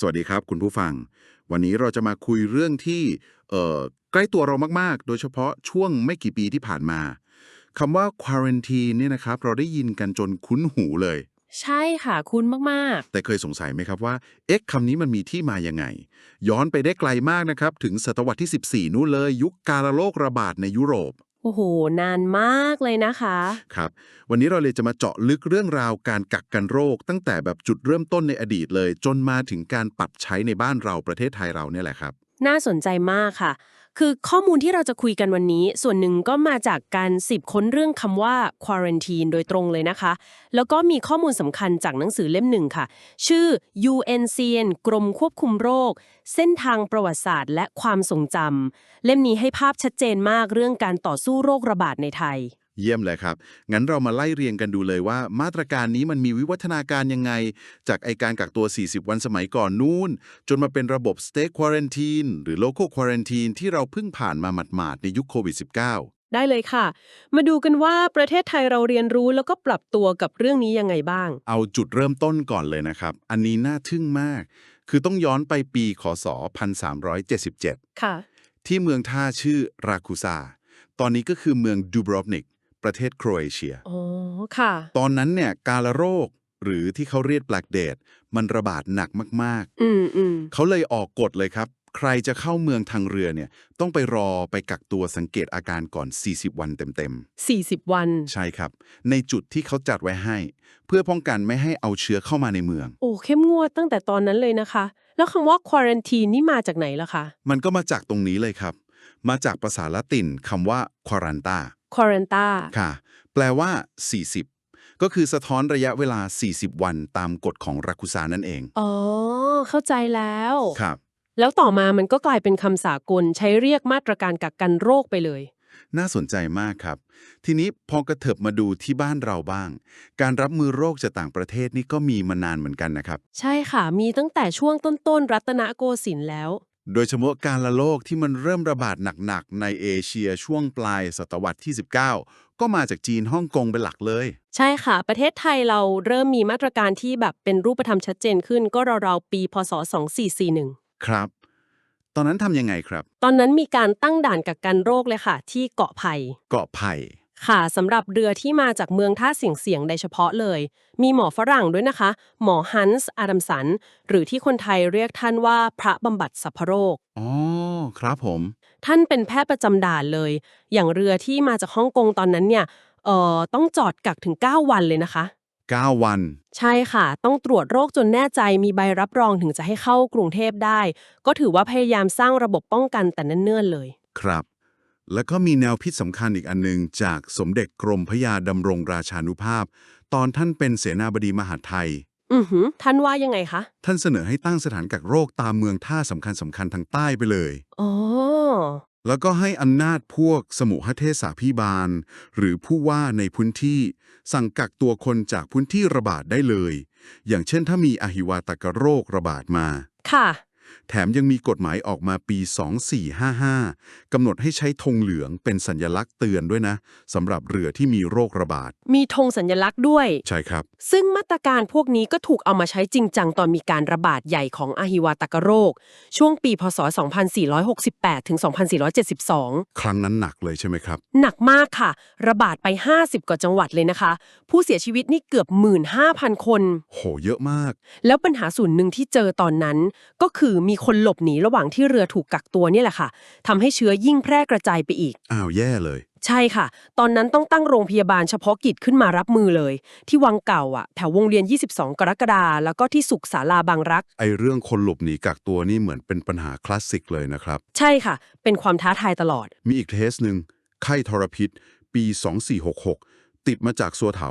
สวัสดีครับคุณผู้ฟัง วันนี้เราจะมาคุยเรื่องที่เอ่อใกล้ตัวเรามาก ๆ โดยเฉพาะช่วงไม่กี่ปีที่ผ่านมาคำว่า quarantine เนี่ยนะครับ เราได้ยินกันจนคุ้นหูเลย ใช่ค่ะคุณมากแต่เคยสงสัยไหมครับว่า เอ๊ะคำนี้มันมีที่มายังไง ย้อนไปได้ไกลมากนะครับ ถึงศตวรรษที่ 14 นู่นเลย ยุคการโรคระบาดในยุโรปๆ โอ้โห นานมากเลยนะคะ ครับ วันนี้เราเลยจะมาเจาะลึกเรื่องราวการกักกันโรค ตั้งแต่แบบจุดเริ่มต้นในอดีตเลย จนมาถึงการปรับใช้ในบ้านเราประเทศไทยเราเนี่ยแหละครับ น่าสนใจมากค่ะ คือข้อมูลที่เราจะคุยกันวันนี้ ส่วนหนึ่งก็มาจากการสืบค้นเรื่องคำว่า quarantine โดยตรงเลยนะคะ แล้วก็มีข้อมูลสำคัญจากหนังสือเล่มหนึ่งค่ะ ชื่อ UNCN กรมควบคุมโรค เส้นทางประวัติศาสตร์ และความทรงจำเล่มนี้ให้ภาพชัดเจนมากเรื่องการต่อสู้โรคระบาดในไทย เยี่ยมเลยครับ งั้นเรามาไล่เรียงกันดูเลยว่า มาตรการนี้มันมีวิวัฒนาการยังไง จากไอการกักตัว 40 วันสมัยก่อนนู้นจนมาเป็นระบบ State Quarantine หรือ Local Quarantine ที่เราเพิ่งผ่านมาหมาดๆในยุคโควิด -19 ได้เลยค่ะ มาดูกันว่าประเทศไทยเราเรียนรู้แล้วก็ปรับตัวกับเรื่องนี้ยังไงบ้าง เอาจุดเริ่มต้นก่อนเลยนะครับ อันนี้น่าทึ่งมาก คือต้องย้อนไปปีคศ1377ค่ะ ที่เมืองท่าชื่อราคูซาตอนนี้ก็คือเมืองดูบรอฟนิก ประเทศโครเอเชีย อ๋อ ค่ะ ตอนนั้นเนี่ยกาลโรคหรือที่เขาเรียกแบล็กเดดมันระบาดหนักมากอืมอืมๆ เขาเลยออกกฎเลยครับ ใครจะเข้าเมืองทางเรือเนี่ยต้องไปรอไปกักตัวสังเกตอาการก่อน 40 วันเต็มสี่สิบวัน ๆ ใช่ครับ ในจุดที่เขาจัดไว้ให้ เพื่อป้องกันไม่ให้เอาเชื้อเข้ามาในเมือง โอ้ เข้มงวดตั้งแต่ตอนนั้นเลยนะคะ แล้วคำว่า quarantine นี่มาจากไหนล่ะคะ มันก็มาจากตรงนี้เลยครับ มาจากภาษาละตินคำว่า quaranta quaranta ค่ะ แปลว่า 40 ก็คือสะท้อนระยะเวลา 40 วันตามกฎของราคุซานั่นเอง อ๋อ เข้าใจแล้ว ครับ แล้วต่อมามันก็กลายเป็นคำสากลใช้เรียกมาตรการกักกันโรคไปเลย น่าสนใจมากครับ ทีนี้พอกระเถิบมาดูที่บ้านเราบ้าง การรับมือโรคจากต่างประเทศนี่ก็มีมานานเหมือนกันนะครับ ใช่ค่ะ มีตั้งแต่ช่วงต้นๆ รัตนโกสินทร์แล้ว โดยเฉพาะการละโรคที่มันเริ่มระบาดหนักๆ ในเอเชียช่วงปลายศตวรรษที่ 19 ก็มาจากจีนฮ่องกงเป็นหลักเลย ใช่ค่ะ ประเทศไทยเราเริ่มมีมาตรการที่แบบเป็นรูปธรรมชัดเจนขึ้น ก็ราวๆ ปี พศ 2441 ครับ ตอนนั้นทำยังไงครับ ตอนนั้นมีการตั้งด่านกักกันโรคเลยค่ะ ที่เกาะไผ่เกาะไผ่ ค่ะสำหรับเรือที่มาจากเมืองท่าเสียงเสียงๆโดยเฉพาะเลย มีหมอฝรั่งด้วยนะคะ หมอฮันส์อาดัมสัน หรือที่คนไทยเรียกท่านว่าพระบำบัดสัพพโรค อ๋อ ครับผม ท่านเป็นแพทย์ประจำด่านเลย อย่างเรือที่มาจากฮ่องกงตอนนั้นเนี่ยเอ่อต้องจอดกักถึง 9 วันเลยนะคะ 9 วัน ใช่ค่ะ ต้องตรวจโรคจนแน่ใจมีใบรับรองถึงจะให้เข้ากรุงเทพได้ ก็ถือว่าพยายามสร้างระบบป้องกันแต่เนิ่นๆเลย ครับ แล้วก็มีแนวพิษสำคัญอีกอันหนึงจากสมเด็จกรมพระยาดำรงราชานุภาพ ตอนท่านเป็นเสนาบดีมหาดไทย อือหือท่านว่ายังไงคะ ท่านเสนอให้ตั้งสถานกักโรคตามเมืองท่าสำคัญสำคัญทางใต้ไปเลย อ๋อ แล้วก็ให้อำนาจพวกสมุหเทศาพิบาล หรือผู้ว่าในพื้นที่ สั่งกักตัวคนจากพื้นที่ระบาดได้เลย อย่างเช่นถ้ามีอหิวาตกโรคระบาดมา ค่ะ แถมยังมีกฎหมายออกมาปี 2455 กำหนดให้ใช้ธงเหลืองเป็นสัญลักษณ์เตือนด้วยนะสำหรับเรือที่มีโรคระบาด มีธงสัญลักษณ์ด้วย ใช่ครับ ซึ่งมาตรการพวกนี้ก็ถูกเอามาใช้จริงจังตอนมีการระบาดใหญ่ของอหิวาตกโรค ช่วงปีพศ 2468 ถึง 2472 ครั้งนั้นหนักเลยใช่ไหมครับ หนักมากค่ะ ระบาดไป 50 กว่าจังหวัดเลยนะคะ ผู้เสียชีวิตนี่เกือบ 15,000 คน โห เยอะมาก แล้วปัญหาส่วนหนึ่งที่เจอตอนนั้นก็คือมีคนหลบหนีระหว่างที่เรือถูกกักตัวเนี่ยแหละค่ะทำให้เชื้อยิ่งแพร่กระจายไปอีก อ้าวแย่เลย ใช่ค่ะ ตอนนั้นต้องตั้งโรงพยาบาลเฉพาะกิจขึ้นมารับมือเลย ที่วังเก่าอะแถววงเวียน 22 กรกฎาแล้วก็ที่สุขศาลาบางรัก ไอเรื่องคนหลบหนีกักตัวนี่เหมือนเป็นปัญหาคลาสสิกเลยนะครับ ใช่ค่ะ เป็นความท้าทายตลอด มีอีกเคสหนึ่งไข้ทรพิษ ปี 2466 ติดมาจากสัวเถา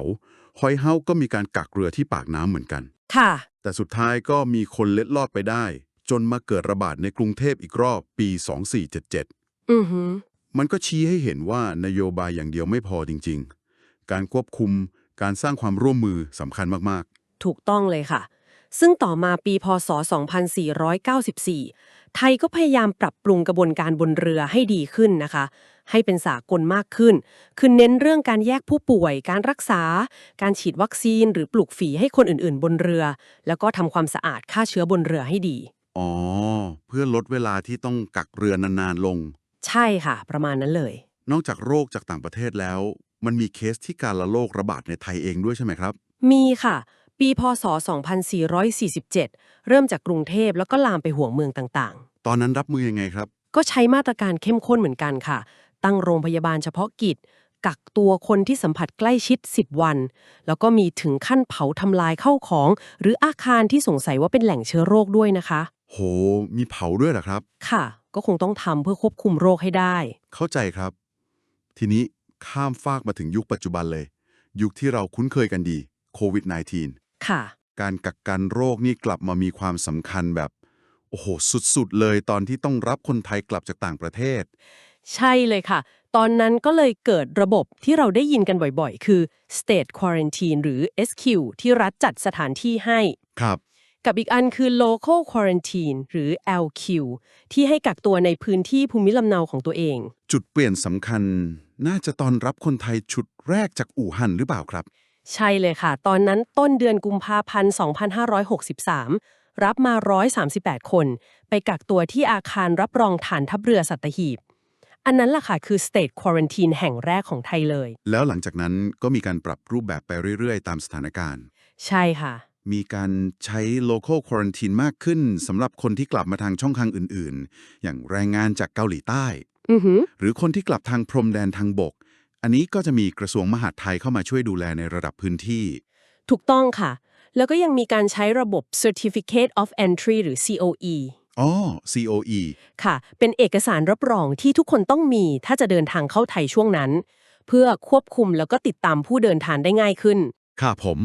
หอยเฮาก็มีการกักเรือที่ปากน้ำเหมือนกัน ค่ะ แต่สุดท้ายก็มีคนเล็ดลอดไปได้ จนมาเกิดระบาดในกรุงเทพอีกรอบปี 2477 อือหือมันก็ชี้ให้เห็นว่านโยบายอย่างเดียวไม่พอจริง ๆ การควบคุมการสร้างความร่วมมือสำคัญมากถูกต้องเลยค่ะ ซึ่งต่อมาปีพศ 2494 ไทยก็พยายามปรับปรุงกระบวนการบนเรือให้ดีขึ้นนะคะ ให้เป็นสากลมากขึ้น คือเน้นเรื่องการแยกผู้ป่วย การรักษา การฉีดวัคซีน หรือปลูกฝีให้คนอื่นๆ บนเรือ แล้วก็ทำความสะอาดฆ่าเชื้อบนเรือให้ดี อ๋อ เพื่อลดเวลาที่ต้องกักเรือนานๆลงใใช่ค่ะ ประมาณนั้นเลย นอกจากโรคจากต่างประเทศแล้ว มันมีเคสที่การละโรคระบาดในไทยเองด้วยใช่ไหมครับ มีค่ะ ปีพศ 2447 เริ่มจากกรุงเทพแล้วก็ลามไปห่วงเมืองต่างตอนนั้นรับมือยังไงครับๆก็ใช้มาตรการเข้มข้นเหมือนกันค่ะ ตั้งโรงพยาบาลเฉพาะกิจ กักตัวคนที่สัมผัสใกล้ชิด 10 วัน แล้วก็มีถึงขั้นเผาทำลายเข้าของ หรืออาคารที่สงสัยว่าเป็นแหล่งเชื้อโรคด้วยนะคะ โห มีเผาด้วยเหรอครับ ค่ะ ก็คงต้องทำเพื่อควบคุมโรคให้ได้ เข้าใจครับ ทีนี้ข้ามฟากมาถึงยุคปัจจุบันเลย ยุคที่เราคุ้นเคยกันดีโควิด -19 ค่ะการกักกันโรคนี่กลับมามีความสำคัญแบบ โอ้โห สุดๆ เลยตอนที่ต้องรับคนไทยกลับจากต่างประเทศ ใช่เลยค่ะ ตอนนั้นก็เลยเกิดระบบที่เราได้ยินกันบ่อยๆ คือ state quarantine หรือ SQ ที่รัฐจัดสถานที่ให้ ครับ กับอีกอันคือ local quarantine หรือ LQ ที่ให้กักตัวในพื้นที่ภูมิลำเนาของตัวเอง จุดเปลี่ยนสำคัญ น่าจะตอนรับคนไทยชุดแรกจากอู่ฮั่นหรือเปล่าครับ ใช่เลยค่ะ ตอนนั้นต้นเดือนกุมภาพันธ์ 2563 รับมา 138 คน ไปกักตัวที่อาคารรับรองฐานทัพเรือสัตหีบ อันนั้นล่ะค่ะคือ state quarantine แห่งแรกของไทยเลย แล้วหลังจากนั้นก็มีการปรับรูปแบบไปเรื่อยๆ ตามสถานการณ์ ใช่ค่ะ มีการใช้ local quarantine มากขึ้นสำหรับคนที่กลับมาทางช่องทางอื่นๆ อย่างแรงงานจากเกาหลีใต้อือหือหรือคนที่กลับทางพรมแดนทางบก อันนี้ก็จะมีกระทรวงมหาดไทยเข้ามาช่วยดูแลในระดับพื้นที่ ถูกต้องค่ะ แล้วก็ยังมีการใช้ระบบ Certificate of Entry หรือ COE อ๋อ COE ค่ะ เป็นเอกสารรับรองที่ทุกคนต้องมี ถ้าจะเดินทางเข้าไทยช่วงนั้น เพื่อควบคุมแล้วก็ติดตามผู้เดินทางได้ง่ายขึ้น ค่ะผม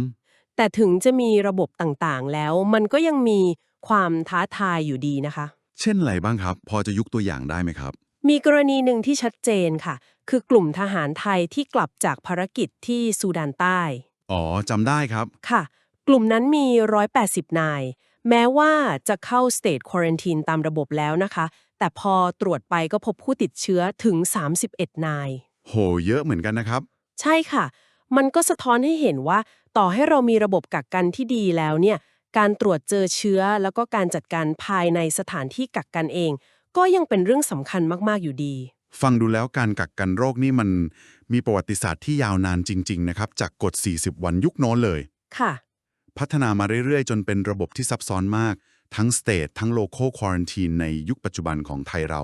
แต่ถึงจะมีระบบต่างๆ แล้ว มันก็ยังมีความท้าทายอยู่ดีนะคะ เช่นอะไรบ้างครับ พอจะยกตัวอย่างได้ไหมครับ มีกรณีหนึ่งที่ชัดเจนค่ะ คือกลุ่มทหารไทยที่กลับจากภารกิจที่ซูดานใต้ อ๋อจำได้ครับ ค่ะ กลุ่มนั้นมี 180 นาย แม้ว่าจะเข้า State Quarantine ตามระบบแล้วนะคะ แต่พอตรวจไปก็พบผู้ติดเชื้อถึง 31 นาย โห เยอะเหมือนกันนะครับ ใช่ค่ะ มันก็สะท้อนให้เห็นว่า ต่อให้เรามีระบบกักกันที่ดีแล้วเนี่ย การตรวจเจอเชื้อแล้วก็การจัดการภายในสถานที่กักกันเอง ก็ยังเป็นเรื่องสำคัญมากๆอยู่ดี ฟังดูแล้วการกักกันโรคนี่มันมีประวัติศาสตร์ที่ยาวนานจริง ๆ นะครับ จากกฎ 40 วันยุคโน้นเลย ค่ะ พัฒนามาเรื่อยๆ จนเป็นระบบที่ซับซ้อนมาก ทั้ง state ทั้ง local quarantine ในยุคปัจจุบันของไทยเรา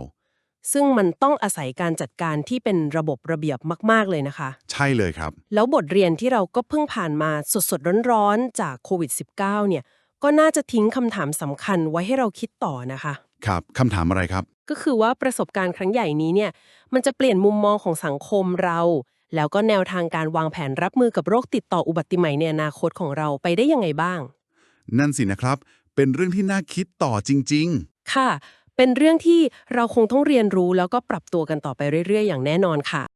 ซึ่งมันต้องอาศัยการจัดการที่เป็นระบบระเบียบมาก ๆ เลยนะคะ ใช่เลยครับ แล้วบทเรียนที่เราก็เพิ่งผ่านมาสดๆ ร้อนๆ จากโควิด -19 เนี่ย ก็น่าจะทิ้งคำถามสำคัญไว้ให้เราคิดต่อนะคะ ครับคำถามอะไรครับ ก็คือว่าประสบการณ์ครั้งใหญ่นี้เนี่ย มันจะเปลี่ยนมุมมองของสังคมเรา แล้วก็แนวทางการวางแผนรับมือกับโรคติดต่ออุบัติใหม่ในอนาคตของเราไปได้ยังไงบ้าง นั่นสินะครับ เป็นเรื่องที่น่าคิดต่อจริง ๆ ค่ะ เป็นเรื่องที่เราคงต้องเรียนรู้แล้วก็ปรับตัวกันต่อไปเรื่อย ๆ อย่างแน่นอนค่ะ